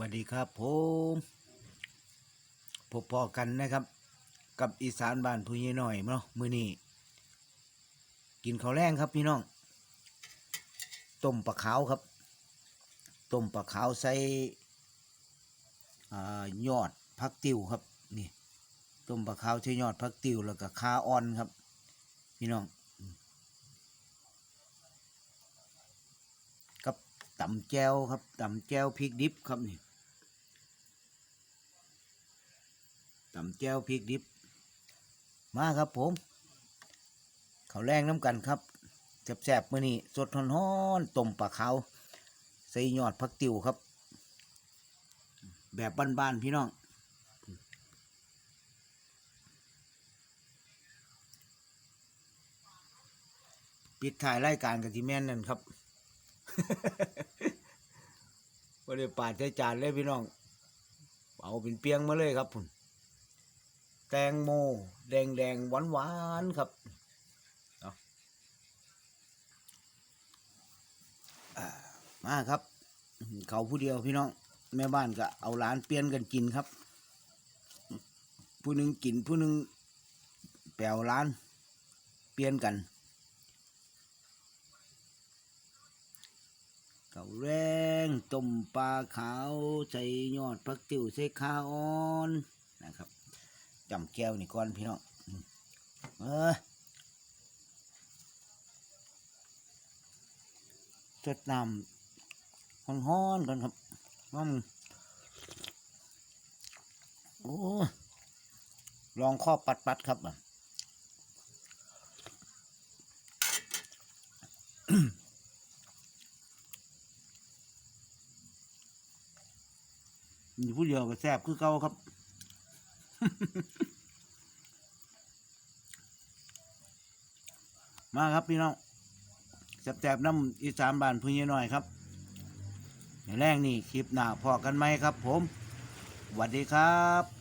สวัสดีครับผมพบพอกันนะครับ กับอีสานบ้านผู้ใหญ่หน่อยเนาะมื้อนี้กินข้าวแรงครับพี่น้องต้มปลาขาวครับต้มปลาขาวใส่ยอดพักติวครับนี่ต้มปลาขาวใส่ยอดพักติวแล้วก็คาอ่อนครับ พี่น้องกับตำแจวครับตำแจวพริกดิบครับนี่ ตำแก้วพริกดิบ มาครับผมเขาวแรงน้ำกันครับแซ่บๆมื้อนี้สดฮ้อนๆต้มปลาขาใส่ยอดผักติวครับ แบบบ้านๆพี่น้องปิดถ่ายรายการกับที่แม่นนั่นครับว่าได้ปาดใช้จานเลยพี่น้อง เอาเป็นเปียงมาเลยครับพุ่น แตงโม แดงแดงหวานหวานๆครับเอาอ่ามาครับ เขาผู้เดียวพี่น้อง แม่บ้านก็เอาหลานเปลี่ยนกันกินครับ ผู้หนึ่งกินผู้หนึ่งแปลวร้าน เปลี่ยนกัน เขาแรงต้มปลาขาว ใส่ยอดผักติ๋วใส่ข้าวอ่อนนะครับ จำแก้วนี่ก่อนพี่น้องอืมเออจดน้ำฮ้อนๆก่อนครับน้องโอ้ลองข้อปัดๆครับอะมีผู้เดียวก็แซ่บคือเก่าครับ มาครับพี่น้องแสบๆน้ำอีสานบานพึ่งหน่อยครับในแรกนี่คลิปหน้าพอกันไหมครับผมสวัสดีครับ